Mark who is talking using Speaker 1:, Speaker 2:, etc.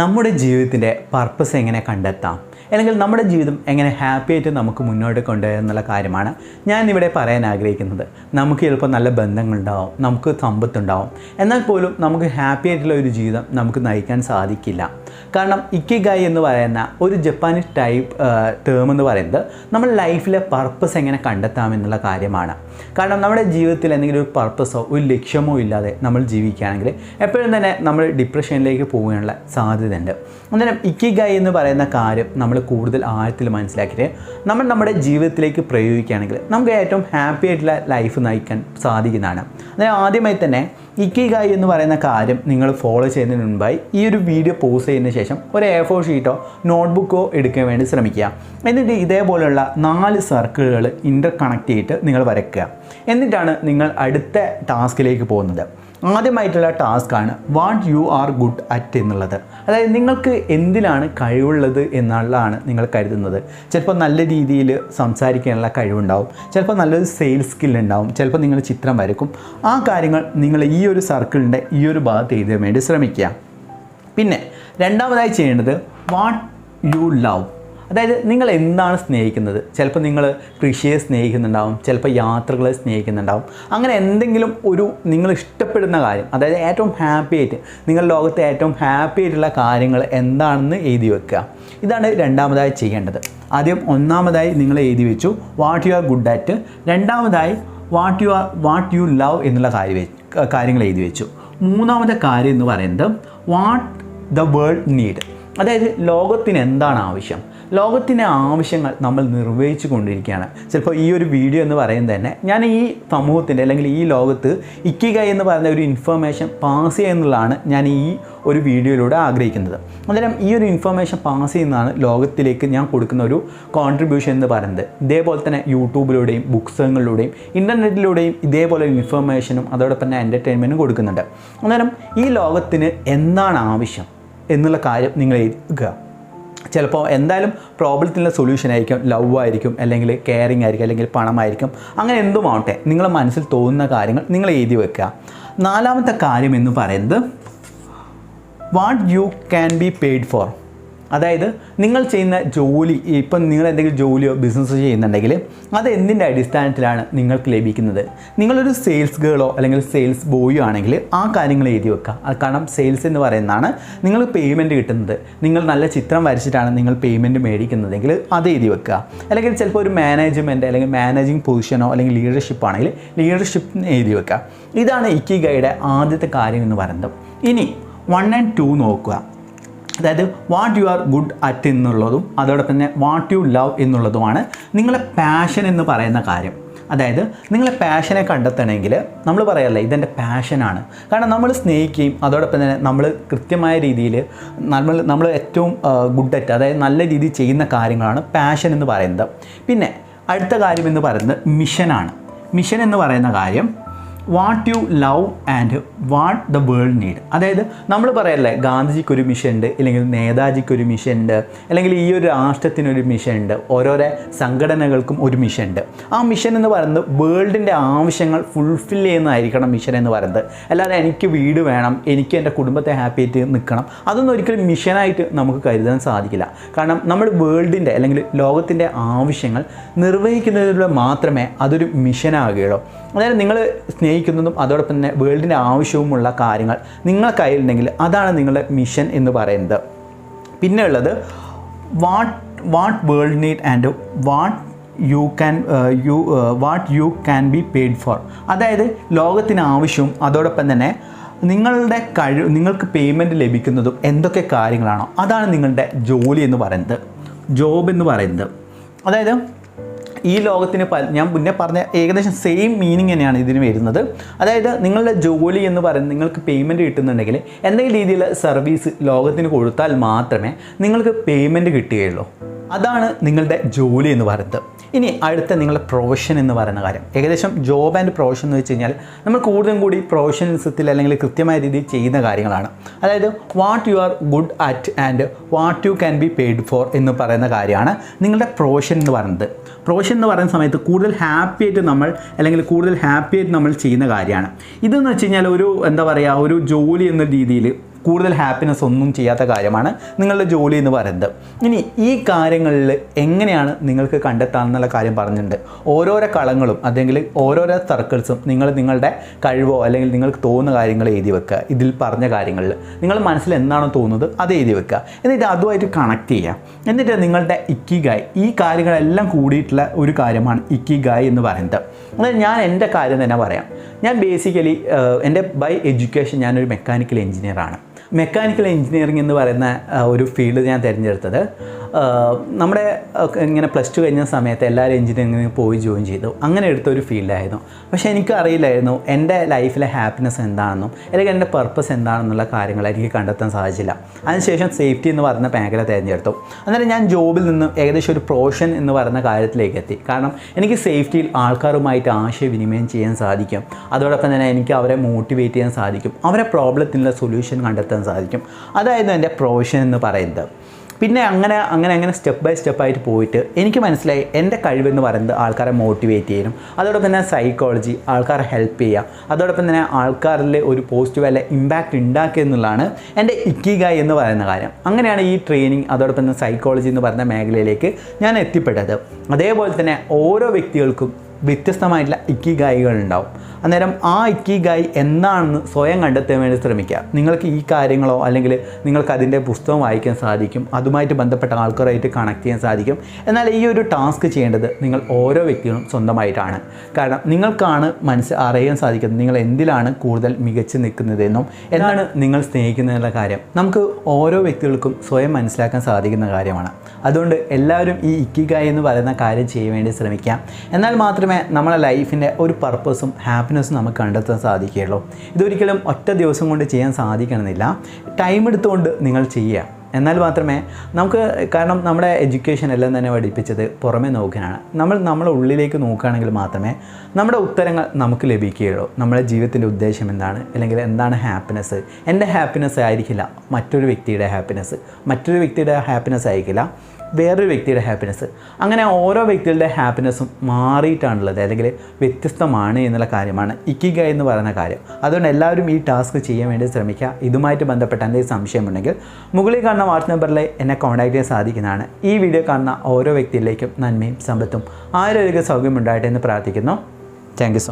Speaker 1: നമ്മുടെ ജീവിതത്തിന്റെ പർപ്പസ് എങ്ങനെ കണ്ടെത്താം? അല്ലെങ്കിൽ നമ്മുടെ ജീവിതം എങ്ങനെ ഹാപ്പി ആയിട്ട് നമുക്ക് മുന്നോട്ട് കൊണ്ടുപോകുക എന്നുള്ള കാര്യമാണ് ഞാൻ ഇവിടെ പറയാൻ ആഗ്രഹിക്കുന്നത്. നമുക്ക് ചിലപ്പോൾ നല്ല ബന്ധങ്ങളുണ്ടാവും നമുക്ക് സമ്പത്തുണ്ടാവും. എന്നാൽ പോലും നമുക്ക് ഹാപ്പി ആയിട്ടുള്ള ഒരു ജീവിതം നമുക്ക് നയിക്കാൻ സാധിക്കില്ല. കാരണം ഇക്കിഗായി എന്ന് പറയുന്ന ഒരു ജപ്പാനീസ് ടൈപ്പ് ടേം എന്ന് പറയുന്നത് നമ്മൾ ലൈഫിലെ പർപ്പസ് എങ്ങനെ കണ്ടെത്താം എന്നുള്ള കാര്യമാണ്. കാരണം നമ്മുടെ ജീവിതത്തിൽ എന്തെങ്കിലും ഒരു പർപ്പസോ ഒരു ലക്ഷ്യമോ ഇല്ലാതെ നമ്മൾ ജീവിക്കുകയാണെങ്കിൽ എപ്പോഴും തന്നെ നമ്മൾ ഡിപ്രഷനിലേക്ക് പോകാനുള്ള സാധ്യതയുണ്ട്. അന്നേരം ഇക്കിഗായി എന്ന് പറയുന്ന കാര്യം നമ്മൾ കൂടുതൽ ആഴത്തിൽ മനസ്സിലാക്കിയിട്ട് നമ്മൾ നമ്മുടെ ജീവിതത്തിലേക്ക് പ്രയോഗിക്കുകയാണെങ്കിൽ നമുക്ക് ഏറ്റവും ഹാപ്പി ആയിട്ടുള്ള ലൈഫ് നയിക്കാൻ സാധിക്കുന്നതാണ്. അതായത് ആദ്യമായി തന്നെ ഇക്കിഗായി എന്ന് പറയുന്ന കാര്യം നിങ്ങൾ ഫോളോ ചെയ്യുന്നതിന് മുൻപായി ഈ ഒരു വീഡിയോ പോസ് ചെയ്യുന്ന ശേഷം ഒരു എ ഫോർ ഷീറ്റോ നോട്ട്ബുക്കോ എടുക്കാൻ വേണ്ടി ശ്രമിക്കുക. എന്നിട്ട് ഇതേപോലെയുള്ള നാല് സർക്കിളുകൾ ഇന്റർ കണക്ട് ചെയ്തിട്ട് നിങ്ങൾ വരയ്ക്കുക. എന്നിട്ടാണ് നിങ്ങൾ അടുത്ത ടാസ്കിലേക്ക് പോകുന്നത്. ആദ്യമായിട്ടുള്ള ടാസ്ക്കാണ് what you are good at എന്നുള്ളത്. അതായത് നിങ്ങൾക്ക് എന്തിലാണ് കഴിവുള്ളത് എന്നുള്ളതാണ് നിങ്ങൾ കരുതുന്നത്. ചിലപ്പോൾ നല്ല രീതിയിൽ സംസാരിക്കാനുള്ള കഴിവുണ്ടാവും. ചിലപ്പോൾ നല്ലൊരു സെയിൽസ് സ്കിൽ ഉണ്ടാവും. ചിലപ്പോൾ നിങ്ങൾ ചിത്രം വരക്കും ആ കാര്യങ്ങൾ നിങ്ങൾ ഈ ഒരു സർക്കിളിന്റെ ഈ ഒരു ഭാഗത്ത് എഴുതാൻ വേണ്ടി ശ്രമിക്കുക. പിന്നെ രണ്ടാമതായി ചെയ്യേണ്ടത് വാട്ട് യു ലവ്. അതായത് നിങ്ങൾ എന്താണ് സ്നേഹിക്കുന്നത്? ചിലപ്പോൾ നിങ്ങൾ കൃഷിയെ സ്നേഹിക്കുന്നുണ്ടാവും ചിലപ്പോൾ യാത്രകളെ സ്നേഹിക്കുന്നുണ്ടാവും. അങ്ങനെ എന്തെങ്കിലും ഒരു നിങ്ങൾ ഇഷ്ടപ്പെടുന്ന കാര്യം അതായത് ഏറ്റവും ഹാപ്പി ആയിട്ട് നിങ്ങൾ ലോകത്തെ ഏറ്റവും ഹാപ്പി ആയിട്ടുള്ള കാര്യങ്ങൾ എന്താണെന്ന് എഴുതി വെക്കുക. ഇതാണ് രണ്ടാമതായി ചെയ്യേണ്ടത്. ആദ്യം ഒന്നാമതായി നിങ്ങൾ എഴുതി വെച്ചു what you are good at രണ്ടാമതായി what you are what you love എന്നുള്ള കാര്യം കാര്യങ്ങൾ എഴുതി വെച്ചു. മൂന്നാമത്തെ കാര്യം എന്ന് പറയുന്നത് വാട്ട് ദ വേൾഡ് നീഡ് അതായത് ലോകത്തിന് എന്താണ് ആവശ്യം? ലോകത്തിന്റെ ആവശ്യങ്ങൾ നമ്മൾ നിർവഹിച്ചു കൊണ്ടിരിക്കുകയാണ്. ചിലപ്പോൾ ഈ ഒരു വീഡിയോ എന്ന് പറയുന്നത് തന്നെ ഞാൻ ഈ സമൂഹത്തിന്റെ അല്ലെങ്കിൽ ഈ ലോകത്ത് ഇക്കിക എന്ന് പറയുന്ന ഒരു ഇൻഫർമേഷൻ പാസ് ചെയ്യുക എന്നുള്ളതാണ് ഞാൻ ഈ ഒരു വീഡിയോയിലൂടെ ആഗ്രഹിക്കുന്നത്. അന്നേരം ഈ ഒരു ഇൻഫർമേഷൻ പാസ് ചെയ്യുന്നതാണ് ലോകത്തിലേക്ക് ഞാൻ കൊടുക്കുന്ന ഒരു കോൺട്രിബ്യൂഷൻ എന്ന് പറയുന്നത്. ഇതേപോലെ തന്നെ യൂട്യൂബിലൂടെയും പുസ്തകങ്ങളിലൂടെയും ഇന്റർനെറ്റിലൂടെയും ഇതേപോലെ ഇൻഫർമേഷനും അതോടൊപ്പം തന്നെ എന്റർടൈൻമെന്റും കൊടുക്കുന്നുണ്ട്. അന്നേരം ഈ ലോകത്തിന് എന്താണ് ആവശ്യം എന്നുള്ള കാര്യം നിങ്ങൾ എഴുതുക. ചിലപ്പോൾ എന്തായാലും പ്രോബ്ലത്തിനുള്ള സൊല്യൂഷൻ ആയിരിക്കും ലവ് ആയിരിക്കും അല്ലെങ്കിൽ കെയറിങ് ആയിരിക്കും അല്ലെങ്കിൽ പണമായിരിക്കും. അങ്ങനെ എന്തുമാവട്ടെ നിങ്ങളുടെ മനസ്സിൽ തോന്നുന്ന കാര്യങ്ങൾ നിങ്ങൾ എഴുതി വെക്കുക. നാലാമത്തെ കാര്യം എന്ന് പറയുന്നത് what you can be paid for അതായത് നിങ്ങൾ ചെയ്യുന്ന ജോലി ഇപ്പം നിങ്ങൾ എന്തെങ്കിലും ജോലിയോ ബിസിനസ്സോ ചെയ്യുന്നുണ്ടെങ്കിൽ അത് എന്തിന്റെ അടിസ്ഥാനത്തിലാണ് നിങ്ങൾക്ക് ലഭിക്കുന്നത്? നിങ്ങളൊരു സെയിൽസ് ഗേളോ അല്ലെങ്കിൽ സെയിൽസ് ബോയോ ആണെങ്കിൽ ആ കാര്യങ്ങൾ എഴുതി വെക്കുക. കാരണം സെയിൽസ് എന്ന് പറയുന്നതാണ് നിങ്ങൾ പേയ്മെന്റ് കിട്ടുന്നത്. നിങ്ങൾ നല്ല ചിത്രം വരച്ചിട്ടാണ് നിങ്ങൾ പേയ്മെന്റ് മേടിക്കുന്നതെങ്കിൽ അത് എഴുതി വെക്കുക. അല്ലെങ്കിൽ ചിലപ്പോൾ ഒരു മാനേജ്മെന്റ് അല്ലെങ്കിൽ മാനേജിങ് പൊസിഷനോ അല്ലെങ്കിൽ ലീഡർഷിപ്പ് ആണെങ്കിൽ ലീഡർഷിപ്പ് എഴുതി വെക്കുക. ഇതാണ് ഇക്കി ഗൈഡ് ആദ്യത്തെ കാര്യം എന്ന് പറയുന്നത്. ഇനി വൺ ആൻഡ് ടു നോക്കുക. അതായത് what you are good at എന്നുള്ളതും അതോടൊപ്പം തന്നെ വാട്ട് യു ലവ് എന്നുള്ളതുമാണ് നിങ്ങളെ പാഷൻ എന്ന് പറയുന്ന കാര്യം. അതായത് നിങ്ങളെ പാഷനെ കണ്ടെത്തണമെങ്കിൽ നമ്മൾ പറയല്ലേ ഇതെന്റെ പാഷനാണ് കാരണം നമ്മൾ സ്നേഹിക്കുകയും അതോടൊപ്പം തന്നെ നമ്മൾ കൃത്യമായ രീതിയിൽ നമ്മൾ നമ്മൾ ഏറ്റവും ഗുഡ് അറ്റ് അതായത് നല്ല രീതിയിൽ ചെയ്യുന്ന കാര്യങ്ങളാണ് പാഷൻ എന്ന് പറയുന്നത്. പിന്നെ അടുത്ത കാര്യം എന്ന് പറയുന്നത് മിഷനാണ് മിഷൻ എന്ന് പറയുന്ന കാര്യം what you love and what the world need അതായത് നമ്മൾ പറയല്ലേ ഗാന്ധിജിക്ക് ഒരു മിഷൻ ഉണ്ട് അല്ലെങ്കിൽ നേതാജിക്ക് ഒരു മിഷൻ ഉണ്ട് അല്ലെങ്കിൽ ഈ ഒരു രാഷ്ട്രത്തിനൊരു മിഷൻ ഉണ്ട് ഓരോരോ സംഘടനകൾക്കും ഒരു മിഷൻ ഉണ്ട്. ആ മിഷൻ എന്ന് പറയുന്നത് വേൾഡിന്റെ ആവശ്യങ്ങൾ ഫുൾഫിൽ ചെയ്യുന്നതായിരിക്കണം മിഷൻ എന്ന് പറയുന്നത്. അല്ലാതെ എനിക്ക് വീട് വേണം എനിക്ക് എന്റെ കുടുംബത്തെ ഹാപ്പി ആയിട്ട് നിൽക്കണം അതൊന്നും ഒരിക്കലും മിഷനായിട്ട് നമുക്ക് കരുതാൻ സാധിക്കില്ല. കാരണം നമ്മൾ വേൾഡിന്റെ അല്ലെങ്കിൽ ലോകത്തിന്റെ ആവശ്യങ്ങൾ നിർവഹിക്കുന്നതിലൂടെ മാത്രമേ അതൊരു മിഷനാകുകയുള്ളൂ അതായത് നിങ്ങൾ സ്നേഹിക്കുന്നതും അതോടൊപ്പം തന്നെ വേൾഡിന് ആവശ്യവുമുള്ള കാര്യങ്ങൾ നിങ്ങളുടെ കയ്യിലുണ്ടെങ്കിൽ അതാണ് നിങ്ങളുടെ മിഷൻ എന്ന് പറയുന്നത്. പിന്നെ ഉള്ളത് what what world need and what you can you what you can be paid for അതായത് ലോകത്തിന് ആവശ്യവും അതോടൊപ്പം തന്നെ നിങ്ങളുടെ കഴിവ് നിങ്ങൾക്ക് പേയ്മെന്റ് ലഭിക്കുന്നതും എന്തൊക്കെ കാര്യങ്ങളാണോ അതാണ് നിങ്ങളുടെ ജോലി എന്ന് പറയുന്നത്. ജോബ് എന്ന് പറയുന്നത്. അതായത് ഈ ലോകത്തിന് ഞാൻ മുന്നേ പറഞ്ഞ ഏകദേശം സെയിം മീനിങ് തന്നെയാണ് ഇതിന് വരുന്നത്. അതായത് നിങ്ങളുടെ ജോലി എന്ന് പറയുന്നത് നിങ്ങൾക്ക് പേയ്മെന്റ് കിട്ടുന്നുണ്ടെങ്കിൽ എന്തെങ്കിലും രീതിയിൽ സർവീസ് ലോകത്തിന് കൊടുത്താൽ മാത്രമേ നിങ്ങൾക്ക് പേയ്മെന്റ് കിട്ടുകയുള്ളൂ. അതാണ് നിങ്ങളുടെ ജോലി എന്ന് പറയുന്നത്. ഇനി അടുത്ത നിങ്ങളുടെ പ്രൊഫഷൻ എന്ന് പറയുന്ന കാര്യം. ഏകദേശം ജോബ് ആൻഡ് പ്രൊഫഷൻ എന്ന് വെച്ച് കഴിഞ്ഞാൽ നമ്മൾ കൂടുതലും കൂടി പ്രൊഫഷനിസത്തിൽ അല്ലെങ്കിൽ കൃത്യമായ രീതിയിൽ ചെയ്യുന്ന കാര്യങ്ങളാണ്. അതായത് what you are good at and what you can be paid for എന്ന് പറയുന്ന കാര്യമാണ് നിങ്ങളുടെ പ്രൊഫഷൻ എന്ന് പറയുന്നത്. പ്രൊഫഷൻ എന്ന് പറയുന്ന സമയത്ത് കൂടുതൽ ഹാപ്പി ആയിട്ട് നമ്മൾ അല്ലെങ്കിൽ കൂടുതൽ ഹാപ്പി ആയിട്ട് നമ്മൾ ചെയ്യുന്ന കാര്യമാണ്. ഇതെന്ന് വെച്ച് കഴിഞ്ഞാൽ ഒരു എന്താ പറയുക ഒരു ജോലി എന്ന രീതിയിൽ കൂടുതൽ ഹാപ്പിനെസ് ഒന്നും ചെയ്യാത്ത കാര്യമാണ് നിങ്ങളുടെ ജോലി എന്ന് പറയുന്നത്. ഇനി ഈ കാര്യങ്ങളിൽ എങ്ങനെയാണ് നിങ്ങൾക്ക് കണ്ടെത്താമെന്നുള്ള കാര്യം പറഞ്ഞിട്ടുണ്ട്. ഓരോരോ കളങ്ങളും അല്ലെങ്കിൽ ഓരോരോ സർക്കിൾസും നിങ്ങൾ നിങ്ങളുടെ കഴിവോ അല്ലെങ്കിൽ നിങ്ങൾക്ക് തോന്നുന്ന കാര്യങ്ങൾ എഴുതി വെക്കുക. ഇതിൽ പറഞ്ഞ കാര്യങ്ങളിൽ നിങ്ങൾ മനസ്സിൽ എന്താണോ തോന്നുന്നത് അത് എഴുതി വെക്കുക. എന്നിട്ട് അതുമായിട്ട് കണക്ട് ചെയ്യുക. എന്നിട്ട് നിങ്ങളുടെ ഇക്കി ഗായ് ഈ കാര്യങ്ങളെല്ലാം കൂടിയിട്ടുള്ള ഒരു കാര്യമാണ് ഇക്കി ഗായ് എന്ന് പറയുന്നത്. അതായത് ഞാൻ എന്റെ കാര്യം തന്നെ പറയാം. ഞാൻ ബേസിക്കലി എന്റെ ബൈ എഡ്യൂക്കേഷൻ ഞാനൊരു മെക്കാനിക്കൽ എഞ്ചിനീയറാണ് മെക്കാനിക്കൽ എഞ്ചിനീയറിംഗ് എന്ന് പറയുന്ന ഒരു ഫീൽഡ് ഞാൻ തിരഞ്ഞെടുത്തത്. നമ്മുടെ ഇങ്ങനെ പ്ലസ് ടു കഴിഞ്ഞ സമയത്ത് എല്ലാവരും എഞ്ചിനീയറിങ്ങിന് പോയി ജോയിൻ ചെയ്തു. അങ്ങനെ എടുത്ത ഒരു ഫീൽഡായിരുന്നു. പക്ഷേ എനിക്കറിയില്ലായിരുന്നു എന്റെ ലൈഫിലെ ഹാപ്പിനെസ് എന്താണെന്നും അല്ലെങ്കിൽ എന്റെ പർപ്പസ് എന്താണെന്നുള്ള കാര്യങ്ങൾ എനിക്ക് കണ്ടെത്താൻ സാധിച്ചില്ല. അതിനുശേഷം സേഫ്റ്റി എന്ന് പറയുന്ന മേഖല തിരഞ്ഞെടുത്തു. അന്നേരം ഞാൻ ജോബിൽ നിന്ന് ഏകദേശം ഒരു പ്രൊഫഷൻ എന്ന് പറയുന്ന കാര്യത്തിലേക്ക് എത്തി. കാരണം എനിക്ക് സേഫ്റ്റിയിൽ ആൾക്കാരുമായിട്ട് ആശയവിനിമയം ചെയ്യാൻ സാധിക്കും. അതോടൊപ്പം തന്നെ എനിക്ക് അവരെ മോട്ടിവേറ്റ് ചെയ്യാൻ സാധിക്കും. അവരെ പ്രോബ്ലത്തിനുള്ള സൊല്യൂഷൻ കണ്ടെത്താൻ സാധിക്കും. അതായിരുന്നു എന്റെ പ്രൊഫഷൻ എന്ന് പറയുന്നത്. പിന്നെ അങ്ങനെ അങ്ങനെ അങ്ങനെ സ്റ്റെപ്പ് ബൈ സ്റ്റെപ്പായിട്ട് പോയിട്ട് എനിക്ക് മനസ്സിലായി എന്റെ കഴിവെന്ന് പറയുന്നത് ആൾക്കാരെ മോട്ടിവേറ്റ് ചെയ്യാനും അതോടൊപ്പം തന്നെ സൈക്കോളജി ആൾക്കാരെ ഹെൽപ്പ് ചെയ്യുക അതോടൊപ്പം തന്നെ ആൾക്കാരിൽ ഒരു പോസിറ്റീവ് അല്ലെ ഇമ്പാക്റ്റ് ഉണ്ടാക്കുക എന്നുള്ളതാണ് എന്റെ ഇക്കിഗായ് എന്ന് പറയുന്ന കാര്യം. അങ്ങനെയാണ് ഈ ട്രെയിനിങ് അതോടൊപ്പം തന്നെ സൈക്കോളജി എന്ന് പറയുന്ന മേഖലയിലേക്ക് ഞാൻ എത്തിപ്പെട്ടത്. അതേപോലെ തന്നെ ഓരോ വ്യക്തികൾക്കും വ്യത്യസ്തമായിട്ടുള്ള ഇക്കിഗായികൾ ഉണ്ടാവും അന്നേരം ആ ഇക്കി ഗായി എന്താണെന്ന് സ്വയം കണ്ടെത്താൻ വേണ്ടി ശ്രമിക്കുക. നിങ്ങൾക്ക് ഈ കാര്യങ്ങളോ അല്ലെങ്കിൽ നിങ്ങൾക്ക് അതിന്റെ പുസ്തകം വായിക്കാൻ സാധിക്കും അതുമായിട്ട് ബന്ധപ്പെട്ട ആൾക്കാരായിട്ട് കണക്ട് ചെയ്യാൻ സാധിക്കും. എന്നാൽ ഈ ഒരു ടാസ്ക് ചെയ്യേണ്ടത് നിങ്ങൾ ഓരോ വ്യക്തികളും സ്വന്തമായിട്ടാണ്. കാരണം നിങ്ങൾക്കാണ് മനസ്സ് അറിയാൻ സാധിക്കുന്നത് നിങ്ങൾ എന്തിലാണ് കൂടുതൽ മികച്ച് നിൽക്കുന്നതെന്നും എന്താണ് നിങ്ങൾ സ്നേഹിക്കുന്നതെന്നുള്ള കാര്യം. നമുക്ക് ഓരോ വ്യക്തികൾക്കും സ്വയം മനസ്സിലാക്കാൻ സാധിക്കുന്ന കാര്യമാണ്. അതുകൊണ്ട് എല്ലാവരും ഈ ഇക്കി ഗായി എന്ന് പറയുന്ന കാര്യം ചെയ്യാൻ വേണ്ടി ശ്രമിക്കാം. എന്നാൽ മാത്രമേ നമ്മളെ ലൈഫിന്റെ ഒരു പർപ്പസും ഹാപ്പിനെസ്സും നമുക്ക് കണ്ടെത്താൻ സാധിക്കുകയുള്ളൂ. ഇതൊരിക്കലും ഒറ്റ ദിവസം കൊണ്ട് ചെയ്യാൻ സാധിക്കണമെന്നില്ല. ടൈം എടുത്തുകൊണ്ട് നിങ്ങൾ ചെയ്യുക. എന്നാൽ മാത്രമേ നമുക്ക് കാരണം നമ്മുടെ എഡ്യൂക്കേഷൻ എല്ലാം തന്നെ പഠിപ്പിച്ചത് പുറമേ നോക്കാനാണ്. നമ്മൾ നമ്മളെ ഉള്ളിലേക്ക് നോക്കുകയാണെങ്കിൽ മാത്രമേ നമ്മുടെ ഉത്തരങ്ങൾ നമുക്ക് ലഭിക്കുകയുള്ളൂ. നമ്മുടെ ജീവിതത്തിന്റെ ഉദ്ദേശം എന്താണ്? അല്ലെങ്കിൽ എന്താണ് ഹാപ്പിനെസ് എന്റെ ഹാപ്പിനെസ് ആയിരിക്കില്ല മറ്റൊരു വ്യക്തിയുടെ ഹാപ്പിനെസ് മറ്റൊരു വ്യക്തിയുടെ ഹാപ്പിനെസ് ആയിരിക്കില്ല. വേറൊരു വ്യക്തിയുടെ ഹാപ്പിനെസ് അങ്ങനെ ഓരോ വ്യക്തികളുടെ ഹാപ്പിനെസ്സും മാറിയിട്ടാണുള്ളത്. അല്ലെങ്കിൽ വ്യത്യസ്തമാണ് എന്നുള്ള കാര്യമാണ് ഇക്കിഗ എന്ന് പറയുന്ന കാര്യം. അതുകൊണ്ട് എല്ലാവരും ഈ ടാസ്ക് ചെയ്യാൻ വേണ്ടി ശ്രമിക്കുക. ഇതുമായിട്ട് ബന്ധപ്പെട്ട എന്തെങ്കിലും സംശയമുണ്ടെങ്കിൽ മുകളിൽ കാണുന്ന വാട്സ് നമ്പറിൽ എന്നെ കോൺടാക്ട് ചെയ്യാൻ സാധിക്കുന്നതാണ്. ഈ വീഡിയോ കാണുന്ന ഓരോ വ്യക്തിയിലേക്കും നന്മയും സമ്പത്തും ആരോഗ്യ സൗകര്യം ഉണ്ടായിട്ടെന്ന് പ്രാർത്ഥിക്കുന്നു. Thank you so